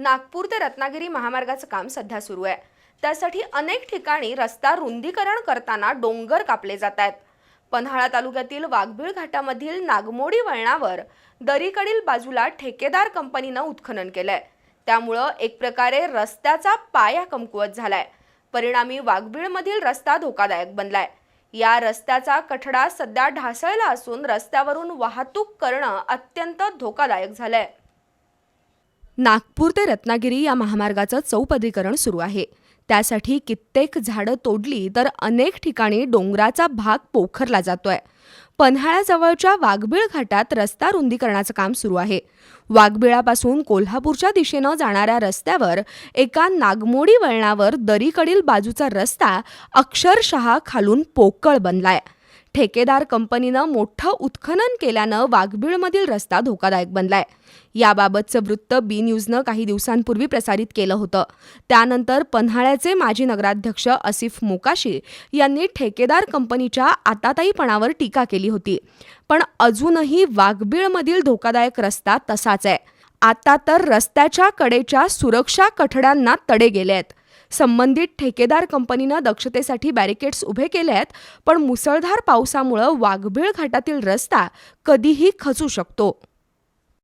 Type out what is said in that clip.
नागपूर ते रत्नागिरी महामार्गाचं काम सध्या सुरू आहे. त्यासाठी अनेक ठिकाणी रस्ता रुंदीकरण करताना डोंगर कापले जात आहेत. पन्हाळा तालुक्यातील वाघबीळ घाटामधील नागमोडी वळणावर दरीकडील बाजूला ठेकेदार कंपनीनं उत्खनन केलंय. त्यामुळं एक प्रकारे रस्त्याचा पाया कमकुवत झालाय. परिणामी वाघबीळमधील रस्ता धोकादायक बनलाय. या रस्त्याचा कठडा सध्या ढासळला असून रस्त्यावरून वाहतूक करणं अत्यंत धोकादायक झालंय. नागपूर ते रत्नागिरी या महामार्गाचं चौपदरीकरण सुरू आहे. त्यासाठी कित्येक झाडं तोडली तर अनेक ठिकाणी डोंगराचा भाग पोखरला जातोय. पन्हाळ्याजवळच्या वाघबीळ घाटात रस्ता रुंदीकरणाचं काम सुरू आहे. वाघबिळापासून कोल्हापूरच्या दिशेनं जाणाऱ्या रस्त्यावर एका नागमोडी वळणावर दरीकडील बाजूचा रस्ता अक्षरशः खालून पोकळ बनलाय. ठेकेदार कंपनीनं मोठं उत्खनन केल्यानं वाघबीळमधील रस्ता धोकादायक बनलाय. याबाबतचं वृत्त बी न्यूजनं काही दिवसांपूर्वी प्रसारित केलं होतं. त्यानंतर पन्हाळ्याचे माजी नगराध्यक्ष असिफ मोकाशी यांनी ठेकेदार कंपनीच्या आताताईपणावर टीका केली होती. पण अजूनही वाघबीळमधील धोकादायक रस्ता तसाच आहे. आता तर रस्त्याच्या कडेच्या सुरक्षा कठड्यांना तडे गेले आहेत संबंधित ठेकेदार कंपनीनं दक्षतेसाठी बॅरिकेड्स उभे केले आहेत पण मुसळधार पावसामुळं वाघबीळ घाटातील रस्ता कधीही खचू शकतो.